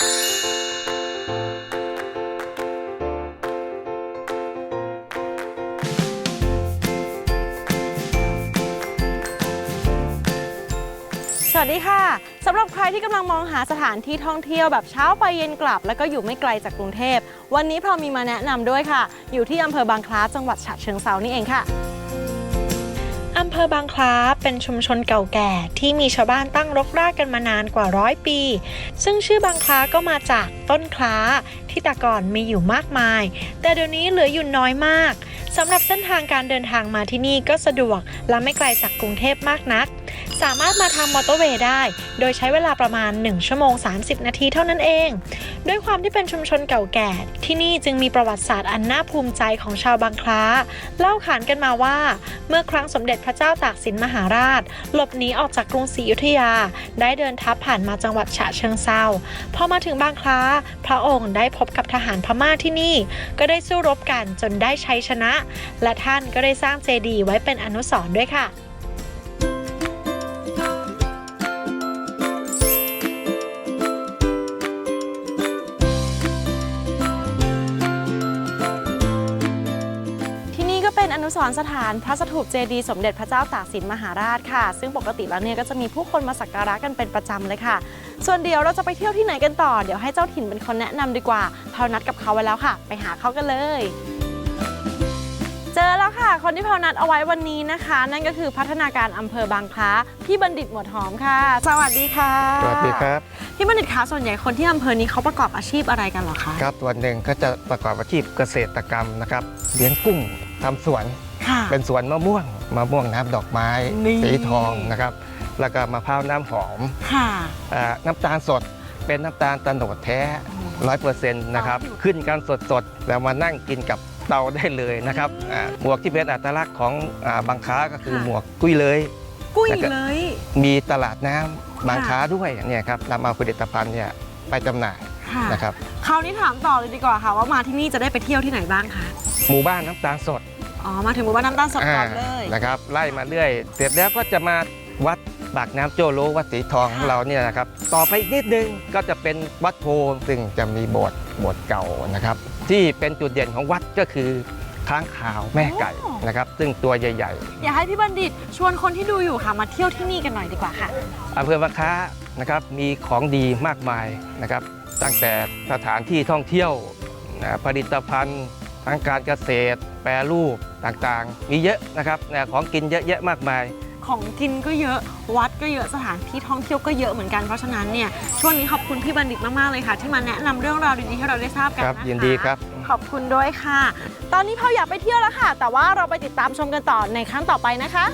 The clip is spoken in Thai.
สวัสดีค่ะสำหรับใครที่กำลังมองหาสถานที่ท่องเที่ยวแบบเช้าไปเย็นกลับ แล้วก็อยู่ไม่ไกลจากกรุงเทพ วันนี้เรามีมาแนะนำด้วยค่ะ อยู่ที่อำเภอบางคล้าจังหวัดฉะเชิงเซานี่เองค่ะ ภอบางคล้าเป็นชุมชนเก่าแก่ที่มีชาวบ้านตั้งรกรากกันมานานกว่าร้อยปี ซึ่งชื่อบางคล้าก็มาจากต้นคล้าที่แต่ก่อนมีอยู่มากมาย แต่เดี๋ยวนี้เหลืออยู่น้อยมากสำหรับเส้นทางการเดินทางมาที่นี่ก็สะดวกและไม่ไกลจากกรุงเทพมากนัก สามารถมาทางมอเตอร์เวย์ได้ โดยใช้เวลาประมาณ 1 ชั่วโมง 30 นาทีเท่านั้นเอง ด้วยความที่เป็นชุมชนเก่าแก่ ที่นี่จึงมีประวัติศาสตร์อันน่าภูมิใจของชาวบางคล้า เล่าขานกันมาว่า เมื่อครั้งสมเด็จพระเจ้าตากสินมหาราช หลบหนีออกจากกรุงศรีอยุธยา ได้เดินทัพผ่านมาจังหวัดฉะเชิงเซาพอมาถึงบางคล้า พระองค์ได้พบกับทหารพม่าที่นี่ ก็ได้สู้รบกันจนได้ชัยชนะ และท่านก็ได้สร้างเจดีย์ไว้เป็นอนุสรณ์ด้วยค่ะ นอนุสรณ์สถานพระสถูปเจดีย์สมเด็จพระเจ้าตากสินมหาราชค่ะ ซึ่งปกติแล้วเนี่ยก็จะมีผู้คนมาสักการะกันเป็นประจำเลยค่ะ ส่วนเดี๋ยวเราจะไปเที่ยวที่ไหนกันต่อ เดี๋ยวให้เจ้าถิ่นเป็นคนแนะนำดีกว่าเพานัดกับเขาไว้แล้วค่ะ ไปหาเขากันเลย เจอแล้วค่ะ คนที่เพานัดเอาไว้วันนี้นะคะ นั่นก็คือพัฒนาการอำเภอบางคล้าพี่บัณฑิตหมวดหอมค่ะ สวัสดีค่ะสวัสดีครับพี่บัณฑิตคะส่วนใหญ่คนที่อำเภอนี้เขาประกอบอาชีพอะไรกันเหรอคะครับวันหนึ่งก็จะประกอบอาชีพเกษตรกรรมนะครับเลี้ยงกุ้ง ทำสวน ค่ะเป็นสวนมะม่วงมะม่วงน้ำดอกไม้นี่ สีทองนะครับ แล้วก็มะพร้าวน้ำหอมค่ะ อ่าน้ำตาลสดเป็นน้ำตาลตะโนดแท้ร้อยเปอร์เซ็นต์นะครับอ๋อขึ้นกันสดๆ แล้วมานั่งกินกับเตาได้เลยนะครับอ่าหมวกที่เป็นอัตลักษณ์ของอ่าบางค้าก็คือหมวกกุ้ยเลย กุ้ยแล้วก็เลย มีตลาดน้ำบางค้าด้วยเนี่ยครับนำเอาผลิตภัณฑ์เนี่ยไปจำหน่ายค่ะ นะครับ คราวนี้ถามต่อเลยดีกว่าค่ะ ว่ามาที่นี่จะได้ไปเที่ยวที่ไหนบ้างคะ หมู่บ้านน้ำตาลสด อ๋อ มาถึงหมู่บ้านน้ำตาลสดก่อนเลยานะครับไล่มาเรื่อยเสร็จแล้วก็จะมาวัดปากน้ำโจโลวัดสีทองของเราเนี่ยนะครับ ต่อไปอีกนิดนึงก็จะเป็นวัดโพซึ่งจะมีโบสถ์โบสถ์เก่านะครับ ที่เป็นจุดเด่นของวัดก็คือค้างขาวแม่ไก่นะครับ ซึ่งตัวใหญ่อยากให้พี่บัณฑิตชวนคนที่ดูอยู่ค่ะมาเที่ยวที่นี่กันหน่อยดีกว่าค่ะๆอำเภอบางคล้านะครับมีของดีมากมายนะครับ ตั้งแต่สถานที่ท่องเที่ยวนะผลิตภัณฑ์ ทางการเกษตร แปรรูปต่างๆ มีเยอะนะครับนะของกินเยอะแยะมากมาย ของกินก็เยอะวัดก็เยอะสถานที่ท่องเที่ยวก็เยอะเหมือนกันเพราะฉะนั้นเนี่ยช่วงนี้ขอบคุณพี่บัณฑิตมากๆเลยค่ะ ที่มาแนะนำเรื่องราวดีๆให้เราได้ทราบกันครับนะคะยินดีครับ ขอบคุณด้วยค่ะ ตอนนี้เราอยากไปเที่ยวแล้วค่ะ แต่ว่าเราไปติดตามชมกันต่อในครั้งต่อไปนะคะ